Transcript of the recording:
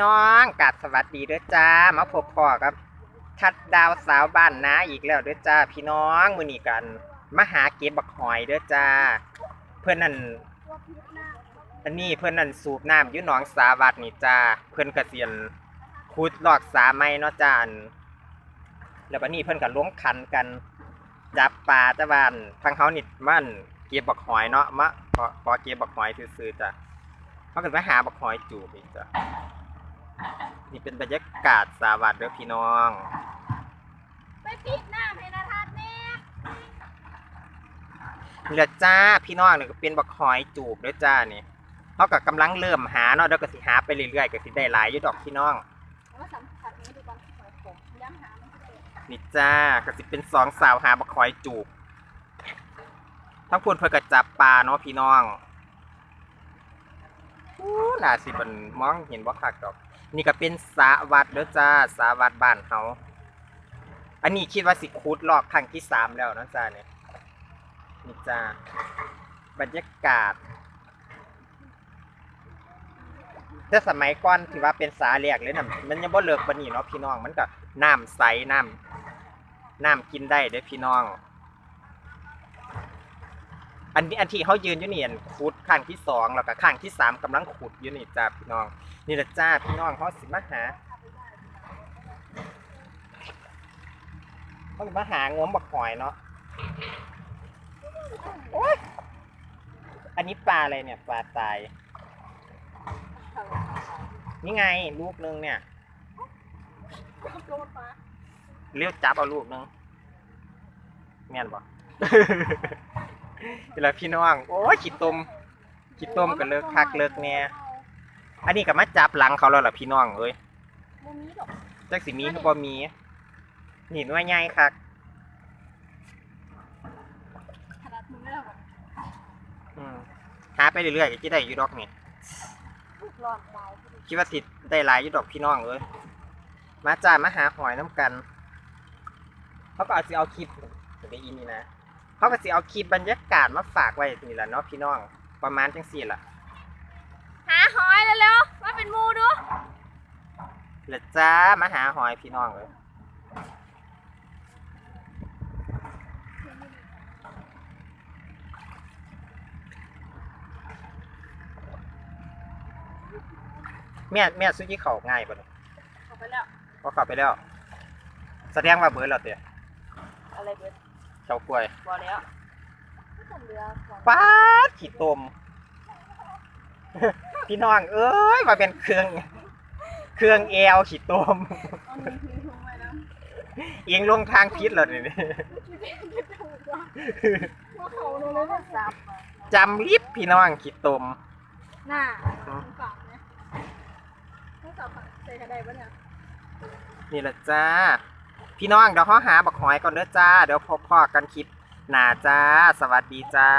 น้องกัดสวัสดีเด้อจ้า มาพบพ่อกับชัดดาวสาวบ้านนาอีกแล้วเด้อจ้า พี่น้องมือนี้กันมาหาเก็บบักหอยเด้อจ้า เพื่อนนั่นอันนี้เพื่อนนั่นสูบน้ำอยู่หนองสาวัดนี่จ้า เพื่อนกระเสียนขุดลอกสาไม้เนาะจ้านแล้วบัดนี้เพื่อนก็ล้วงคันกันจับปลาจ้าบ้านทางเขานี่มันเก็บบักหอยเนาะมาขอเก็บบักหอยซื่อๆจ้ะเขาเก็ไปหาบักหอยจูบอีกจ้ะ นี่เป็นบรรยากาศสาวัสดิ์เด้อพี่น้อง ไปปิดหน้าให้นาทัศน์แน่นี่แหละจ้าพี่น้องนี่ก็เป็นบักหอยจูบเด้อจ้านี่เขาก็กำลังเริ่มหาเนาะเดี๋ยวก็สิหาไปเรื่อยๆก็สิได้หลายอยู่ดอกพี่น้องเอาสัมผัสนี้ดูก่อนหอยผมย้ำหาไม่ได้นี่จ้าก็สิเป็นสองสาวหาบักหอยจูบทั้งพูนเพื่อก็จับปลาเนาะพี่น้องอู้น่าสิมันมองเห็นบ่คักดอก นี่ก็เป็นสาวัดเด้อจ้าสาวัดบ้านเฮาอันนี้คิดว่าสิคูดรอบครั้งที่สามแล้วนะจ้าเนี่ยนี่จ้าบรรยากาศแต่สมัยก่อนที่ว่าเป็นสาแรกเลยนะมันยังบ่เลิกปนนี้เนาะพี่น้องมันก็น้ำใสน้ำน้ำกินได้เด้อพี่น้อง อันนี้อันที่เขายืนอยู่นี่อันขุดข้างที่สองแล้วก็ข้างที่สามกำลังขุดอยู่นี่จ้าพี่น้อง นี่แหละจ้าพี่น้องเขาสิมาหาเขาสิมาหางมบักหอยเนาะโอ๊ยอันนี้ปลาอะไรเนี่ยปลาตาย นี่ไงลูกนึงเนี่ยเรียวจับเอาลูกนึงแม่นบ่ นี่แหละพี่น้องโอ้ยขี้ตมขี้ตมก็เลิกคักเลิกเนี่ยอันนี้ก็มาจับหลังเขาแล้วล่ะพี่น้องเอ้ยมุมนี้ดอกจักสิมีคือบ่มีนี่หน่วยใหญ่คักขนาดมือแล้วบบอืมหาไปเรื่อยๆก็สิได้อยู่ดอกนี่ลูกร้อนเบาคิดว่าสิได้หลายอยู่ดอกพี่น้องเอ้ยมาจ้ามาหาหอยน้ำกันเขาก็อาจสิเอาคลิปจะได้ยินนี่นะ เขาก็สิเอาคลิปบรรยากาศมาฝากไว้นี่แหละเนาะพี่น้อง ประมาณจังสี่ล่ะหาหอยเร็วๆมาเป็นมูดูแล้วจ้ามาหาหอยพี่น้องเลยแม่แม่ซื้อที่เขาง่ายปะเนี่ยเข้าไปแล้วพอเข้าไปแล้ว แสดงว่าเบิร์ดแล้วเตี้ยอะไรเบิด เจ้ากล้วยพอแล้วก็จะเหลือก่อนป้าดขี้ตม พี่น้องเอ้ยมาเป็นเครื่อง เครื่องแอลขี้ตม เอามือถือถุงไว้นะเอียงลงทางพิษแล้วนี่ที่เป็นที่ถูกว่าว่าเขาเลยเลยนะซับจำลิบพี่น้องขี้ตม หน้าฝั่งเนี่ยต้องสับใส่กระไดปะเนี่ย นี่แหละจ้า พี่น้องเดี๋ยวเขาหาบักหอยก่อนเด้อจ้า เดี๋ยวพบพ่อกันคลิปหน้าจ้า สวัสดีจ้า